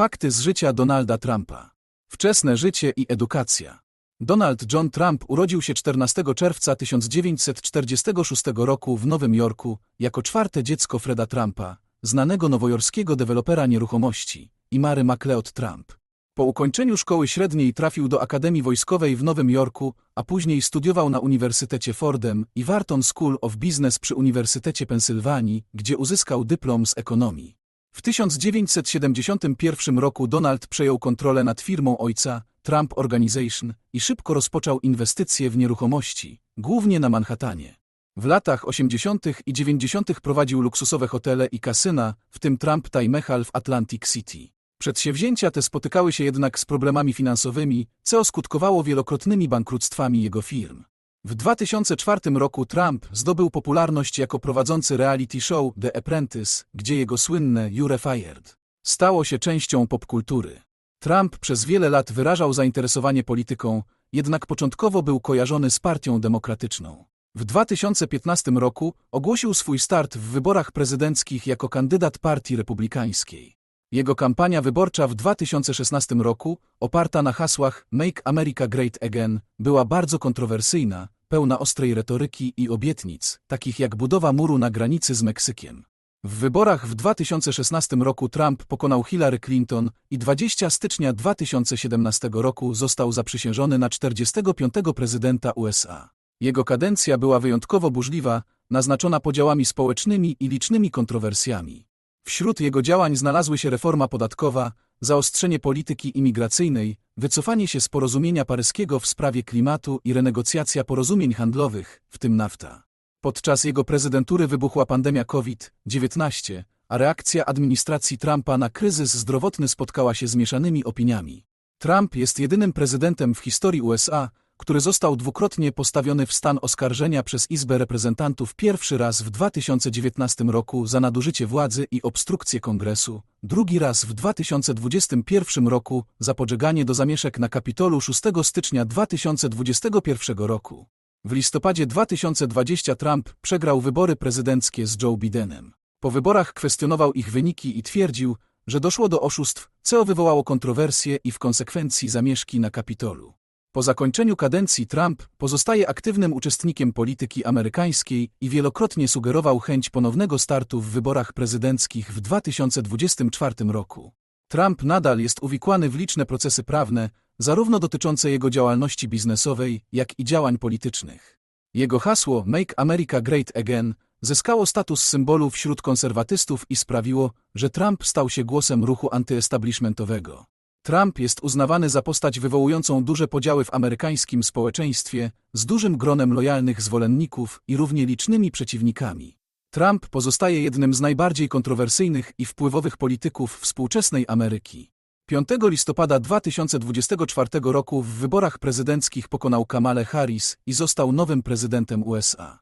Fakty z życia Donalda Trumpa. Wczesne życie i edukacja. Donald John Trump urodził się 14 czerwca 1946 roku w Nowym Jorku jako czwarte dziecko Freda Trumpa, znanego nowojorskiego dewelopera nieruchomości, i Mary MacLeod Trump. Po ukończeniu szkoły średniej trafił do Akademii Wojskowej w Nowym Jorku, a później studiował na Uniwersytecie Fordham i Wharton School of Business przy Uniwersytecie Pensylwanii, gdzie uzyskał dyplom z ekonomii. W 1971 roku Donald przejął kontrolę nad firmą ojca, Trump Organization, i szybko rozpoczął inwestycje w nieruchomości, głównie na Manhattanie. W latach 80. i 90. prowadził luksusowe hotele i kasyna, w tym Trump Taj Mahal w Atlantic City. Przedsięwzięcia te spotykały się jednak z problemami finansowymi, co skutkowało wielokrotnymi bankructwami jego firm. W 2004 roku Trump zdobył popularność jako prowadzący reality show The Apprentice, gdzie jego słynne You're Fired stało się częścią popkultury. Trump przez wiele lat wyrażał zainteresowanie polityką, jednak początkowo był kojarzony z Partią Demokratyczną. W 2015 roku ogłosił swój start w wyborach prezydenckich jako kandydat Partii Republikańskiej. Jego kampania wyborcza w 2016 roku, oparta na hasłach Make America Great Again, była bardzo kontrowersyjna, pełna ostrej retoryki i obietnic, takich jak budowa muru na granicy z Meksykiem. W wyborach w 2016 roku Trump pokonał Hillary Clinton i 20 stycznia 2017 roku został zaprzysiężony na 45. prezydenta USA. Jego kadencja była wyjątkowo burzliwa, naznaczona podziałami społecznymi i licznymi kontrowersjami. Wśród jego działań znalazły się reforma podatkowa, zaostrzenie polityki imigracyjnej, wycofanie się z porozumienia paryskiego w sprawie klimatu i renegocjacja porozumień handlowych, w tym NAFTA. Podczas jego prezydentury wybuchła pandemia COVID-19, a reakcja administracji Trumpa na kryzys zdrowotny spotkała się z mieszanymi opiniami. Trump jest jedynym prezydentem w historii USA, który został dwukrotnie postawiony w stan oskarżenia przez Izbę Reprezentantów pierwszy raz w 2019 roku za nadużycie władzy i obstrukcję kongresu, drugi raz w 2021 roku za podżeganie do zamieszek na Kapitolu 6 stycznia 2021 roku. W listopadzie 2020 Trump przegrał wybory prezydenckie z Joe Bidenem. Po wyborach kwestionował ich wyniki i twierdził, że doszło do oszustw, co wywołało kontrowersje i w konsekwencji zamieszki na Kapitolu. Po zakończeniu kadencji Trump pozostaje aktywnym uczestnikiem polityki amerykańskiej i wielokrotnie sugerował chęć ponownego startu w wyborach prezydenckich w 2024 roku. Trump nadal jest uwikłany w liczne procesy prawne, zarówno dotyczące jego działalności biznesowej, jak i działań politycznych. Jego hasło Make America Great Again zyskało status symbolu wśród konserwatystów i sprawiło, że Trump stał się głosem ruchu antyestablishmentowego. Trump jest uznawany za postać wywołującą duże podziały w amerykańskim społeczeństwie, z dużym gronem lojalnych zwolenników i równie licznymi przeciwnikami. Trump pozostaje jednym z najbardziej kontrowersyjnych i wpływowych polityków współczesnej Ameryki. 5 listopada 2024 roku w wyborach prezydenckich pokonał Kamale Harris i został nowym prezydentem USA.